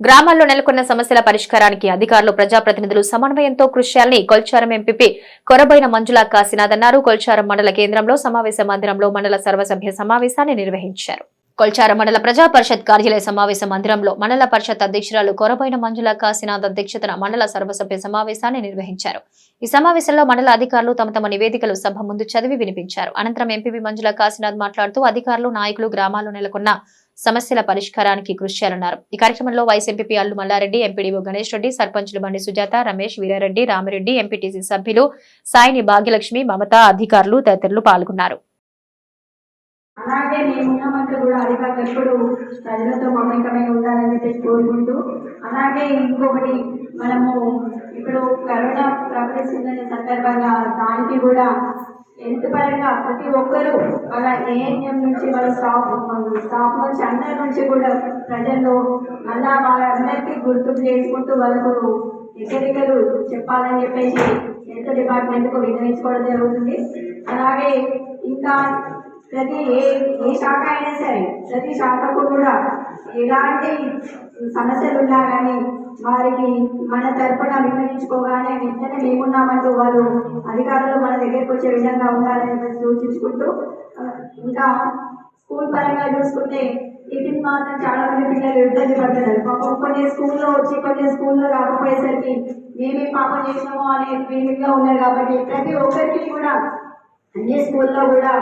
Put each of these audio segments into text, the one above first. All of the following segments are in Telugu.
గ్రామాల్లో నెలకొన్న సమస్యల పరిష్కారానికి అధికారులు ప్రజాప్రతినిధులు సమన్వయంతో కృషి చేయాలని కొల్చారం ఎంపీపీ కొరబైన మంజుల కాశీనాథ్ అన్నారు కొల్చారం మండల కేంద్రంలో సమావేశ మందిరంలో మండల సర్వసభ్య సమావేశాన్ని నిర్వహించారు. కొల్చారం మండల ప్రజా పరిషత్ కార్యాలయ సమావేశ మందిరంలో మండల పరిషత్ అధ్యక్షురాలు కొరబైన మంజుల కాశీనాథ్ అధ్యక్షతన మండల సర్వసభ్య సమావేశాన్ని నిర్వహించారు. ఈ సమావేశంలో మండల అధికారులు తమ తమ నివేదికలు సభ ముందు చదివి వినిపించారు. అనంతరం ఎంపీపీ మంజుల కాశీనాథ్ మాట్లాడుతూ అధికారులు నాయకులు గ్రామాల్లో నెలకొన్న సమస్యల పరిష్కారానికి కృషి చేయాలన్నారు. ఈ కార్యక్రమంలో vice MP Allu Mallareddy MPDO Ganesh Reddy సర్పంచులు బండి సుజాత రమేష్ వీరారెడ్డి రామిరెడ్డి ఎంపీటీసీ సభ్యులు సాయిని భాగ్యలక్ష్మి మమత అధికారులు తదితరులు పాల్గొన్నారు. అలాగే మేమున్నామంటూ కూడా అధికారులు ఎప్పుడు ప్రజలతో మమేకమై ఉండాలని చెప్పేసి కోరుకుంటూ అలాగే ఇంకొకటి మనము ఇప్పుడు కరోనా ప్రవేశించిన సందర్భంగా దానికి కూడా హెల్త్ పరంగా ప్రతి ఒక్కరూ వాళ్ళ ఏఎన్ఎం నుంచి వాళ్ళ స్టాఫ్ స్టాఫ్ నుంచి అందరి నుంచి కూడా ప్రజల్లో మళ్ళా వాళ్ళందరికీ గుర్తు చేసుకుంటూ వాళ్ళకు హెచ్చరికలు చెప్పాలని చెప్పేసి హెల్త్ డిపార్ట్మెంట్కు విన్నవించుకోవడం జరుగుతుంది. అలాగే ఇంకా ప్రతి ఏ ఏ శాఖ అయినా సరే ప్రతి శాఖకు కూడా ఎలాంటి సమస్యలు ఉన్నా కానీ వారికి మన తరపున విన్నవించుకోగానే వెంటనే మేమున్నామంటూ వాళ్ళు అధికారులు మన దగ్గరికి వచ్చే విధంగా ఉండాలని సూచించుకుంటూ ఇంకా స్కూల్ పరంగా చూసుకుంటే టిఫిన్ మాత్రం చాలా మంది పిల్లలు ఇబ్బంది పడుతున్నారు పాపం కొన్ని స్కూల్లో వచ్చి కొన్ని స్కూల్లో రాకపోయేసరికి మేమే పాపం చేసినామో అనే ఫీలింగ్లో ఉన్నారు కాబట్టి ప్రతి ఒక్కరికి కూడా అన్ని స్కూల్లో కూడా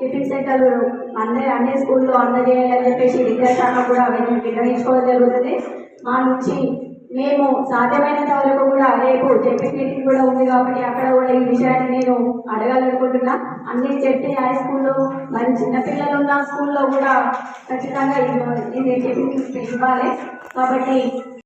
టిఫిన్ సెంటర్లు అందరి అన్ని స్కూల్లో అందజేయాలని చెప్పేసి విద్యాశాఖ కూడా విన్న- నిర్వహించుకోవడం జరుగుతుంది. మా నుంచి మేము సాధ్యమైనంత వరకు కూడా రేపు జెడ్పీ మీటింగ్ కూడా ఉంది కాబట్టి అక్కడ కూడా ఈ విషయాన్ని నేను అడగాలనుకుంటున్నా. అన్ని జెడ్పీ హై స్కూల్లో మరి చిన్నపిల్లలు ఉన్న స్కూల్లో కూడా ఖచ్చితంగా ఇది ఇవ్వాలి. కాబట్టి